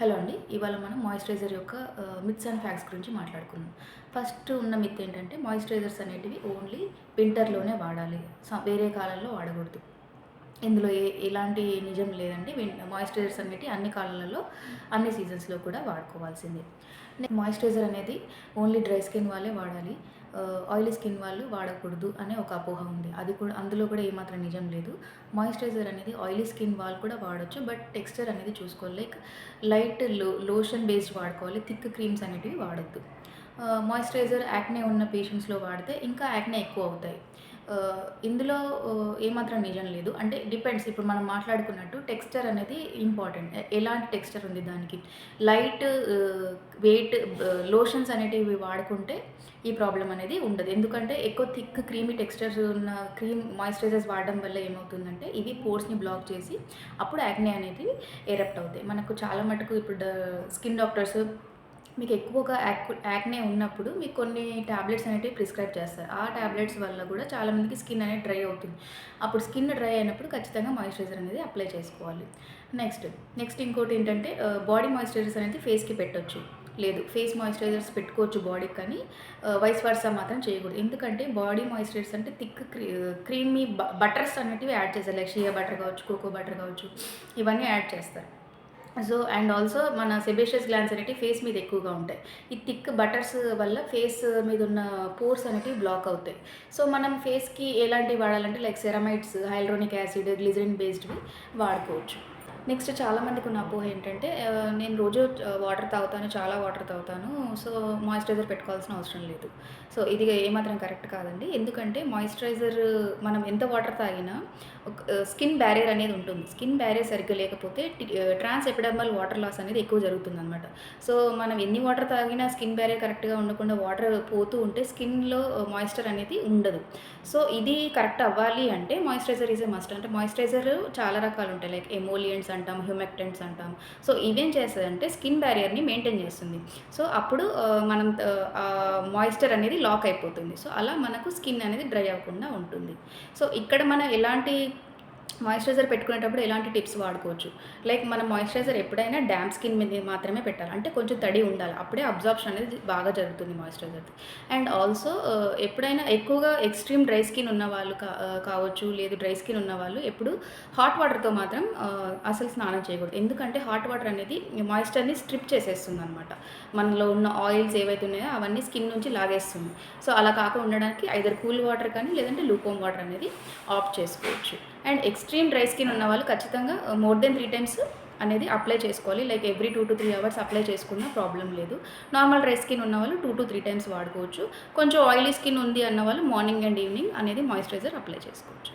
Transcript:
Hello అండి. ఇవాళ మనం మాయిశ్చరైజర్ యొక్క మిత్స్ అండ్ ఫ్యాక్ట్స్ గురించి మాట్లాడుకుందాం. ఫస్ట్ ఉన్న మిత్ ఏంటంటే మాయిశ్చరైజర్స్ అనేటివి ఓన్లీ వింటర్లోనే వాడాలి. వేరే కాలంలో వాడకూడదు. ఇందులో ఏ ఎలాంటి నిజం లేదండి. మాయిశ్చరైజర్స్ అనేటివి అన్ని కాలాలలో అన్ని సీజన్స్లో కూడా వాడుకోవాల్సిందే. మాయిశ్చరైజర్ అనేది ఓన్లీ డ్రై స్కిన్ వాళ్ళే వాడాలి. ఆయిలీ స్కిన్ వాళ్ళు వాడకూడదు అనే ఒక అపోహ ఉంది. అది కూడా అందులో కూడా ఏమాత్రం నిజం లేదు. మాయిశ్చరైజర్ అనేది ఆయిలీ స్కిన్ వాళ్ళు కూడా వాడచ్చు బట్ టెక్స్చర్ అనేది చూసుకోవాలి. లైక్ లైట్లో లోషన్ బేస్డ్ వాడుకోవాలి. థిక్ క్రీమ్స్ అనేటివి వాడద్దు. మాయిశ్చరైజర్ యాక్నే ఉన్న పేషెంట్స్లో వాడితే ఇంకా యాక్నే ఎక్కువ అవుతాయి. ఇందులో ఏమాత్రం నిజం లేదు. అంటే డిపెండ్స్ ఇప్పుడు మనం మాట్లాడుకున్నట్టు టెక్స్చర్ అనేది ఇంపార్టెంట్ ఎలాంటి టెక్స్చర్ ఉంది దానికి? లైట్ వెయిట్ లోషన్స్ అనేటివి వాడుకుంటే ఈ ప్రాబ్లం అనేది ఉండదు. ఎందుకంటే ఎక్కువ థిక్ క్రీమీ టెక్స్చర్స్ ఉన్న క్రీమ్ మాయిశ్చరైజర్స్ వాడడం వల్ల ఏమవుతుందంటే ఇవి పోర్స్ని బ్లాక్ చేసి అప్పుడు యాక్నే అనేది ఎరప్ట్ అవుతాయి. మనకు చాలా మటుకు ఇప్పుడు స్కిన్ డాక్టర్స్ మీకు ఎక్కువగా యాక్ యాక్నే ఉన్నప్పుడు మీకు కొన్ని ట్యాబ్లెట్స్ అనేవి ప్రిస్క్రైబ్ చేస్తారు. ఆ ట్యాబ్లెట్స్ వల్ల కూడా చాలామందికి స్కిన్ అనేది డ్రై అవుతుంది. అప్పుడు స్కిన్ డ్రై అయినప్పుడు ఖచ్చితంగా మాయిశ్చరైజర్ అనేది అప్లై చేసుకోవాలి. నెక్స్ట్ నెక్స్ట్ ఇంకోటి ఏంటంటే బాడీ మాయిశ్చరైజర్స్ అనేది ఫేస్కి పెట్టొచ్చు. లేదు ఫేస్ మాయిశ్చరైజర్స్ పెట్టుకోవచ్చు బాడీకి కానీ వైస్ వర్సా మాత్రం చేయకూడదు. ఎందుకంటే బాడీ మాయిశ్చరైజర్స్ అంటే థిక్ క్రీ క్రీమీ బటర్స్ అనేటివి యాడ్ చేస్తారు. లైక్ షియా బటర్ కావచ్చు కోకో బటర్ కావచ్చు ఇవన్నీ యాడ్ చేస్తారు. సో అండ్ ఆల్సో మన సెబేషియస్ గ్లాన్స్ అనేటివి ఫేస్ మీద ఎక్కువగా ఉంటాయి. ఈ థిక్ బటర్స్ వల్ల ఫేస్ మీద ఉన్న పోర్స్ అనేటివి బ్లాక్ అవుతాయి. సో మనం ఫేస్కి ఎలాంటివి వాడాలంటే like ceramides hyaluronic acid glycerin బేస్డ్వి వాడుకోవచ్చు. నెక్స్ట్ చాలామందికి ఉన్న అపోహ ఏంటంటే నేను రోజు వాటర్ తాగుతాను చాలా వాటర్ తాగుతాను సో మాయిశ్చరైజర్ పెట్టుకోవాల్సిన అవసరం లేదు. సో ఇది ఏమాత్రం కరెక్ట్ కాదండి. ఎందుకంటే మాయిశ్చరైజర్ మనం ఎంత వాటర్ తాగినా స్కిన్ బ్యారియర్ అనేది ఉంటుంది. స్కిన్ బ్యారియర్ సరిగ్గా లేకపోతే ట్రాన్స్ ఎపిడర్మల్ వాటర్ లాస్ అనేది ఎక్కువ జరుగుతుంది అనమాట సో మనం ఎన్ని వాటర్ తాగినా స్కిన్ బ్యారియర్ కరెక్ట్గా ఉండకుండా వాటర్ పోతూ ఉంటే స్కిన్లో మాయిశ్చర్ అనేది ఉండదు. సో ఇది కరెక్ట్ అవ్వాలి అంటే మాయిశ్చరైజర్ ఈజ్ ఏ మస్ట్. అంటే మాయిశ్చరైజర్ చాలా రకాలు ఉంటాయి. లైక్ ఎమోలియంట్స్ అంటాం హ్యూమెక్టెంట్స్ అంటాం. సో ఇవేం చేస్తుందంటే స్కిన్ బ్యారియర్ని మెయింటైన్ చేస్తుంది. సో అప్పుడు మనం మాయిశ్చర్ అనేది లాక్ అయిపోతుంది. సో అలా మనకు స్కిన్ అనేది డ్రై అవ్వకుండా ఉంటుంది. సో ఇక్కడ మనం ఎలాంటి మాయిశ్చరైజర్ పెట్టుకునేటప్పుడు ఎలాంటి టిప్స్ వాడుకోవచ్చు? లైక్ మనం మాయిశ్చరైజర్ ఎప్పుడైనా డ్యామ్ స్కిన్ మీద మాత్రమే పెట్టాలి. అంటే కొంచెం తడి ఉండాలి. అప్పుడే అబ్జార్ప్షన్ అనేది బాగా జరుగుతుంది మాయిశ్చరైజర్ది అండ్ ఆల్సో ఎప్పుడైనా ఎక్కువగా ఎక్స్ట్రీమ్ డ్రై స్కిన్ ఉన్న వాళ్ళు కా కావచ్చు లేదు డ్రై స్కిన్ ఉన్న వాళ్ళు ఎప్పుడు హాట్ వాటర్తో మాత్రం అసలు స్నానం చేయకూడదు. ఎందుకంటే హాట్ వాటర్ అనేది మాయిశ్చర్ని స్ట్రిప్ చేసేస్తుంది అనమాట మనలో ఉన్న ఆయిల్స్ ఏవైతే ఉన్నాయో అవన్నీ స్కిన్ నుంచి లాగేస్తుంది. సో అలా కాకుండా ఉండడానికి ఐదర్ కూల్ వాటర్ కానీ లేదంటే లూకోమ్ వాటర్ అనేది ఆఫ్ చేసుకోవచ్చు. అండ్ ఎక్స్ట్రీమ్ డ్రై స్కిన్ ఉన్న వాళ్ళు ఖచ్చితంగా మోర్ దెన్ త్రీ టైమ్స్ అనేది అప్లై చేసుకోవాలి. Like every two to three hours apply చేసుకున్నా ప్రాబ్లం లేదు. నార్మల్ డ్రై స్కిన్ ఉన్న వాళ్ళు టూ టు త్రీ టైమ్స్ వాడుకోవచ్చు. కొంచెం ఆయిలీ స్కిన్ ఉంది అన్న వాళ్ళు మార్నింగ్ అండ్ ఈవినింగ్ అనేది మాయిశ్చరైజర్ అప్లై చేసుకోవచ్చు.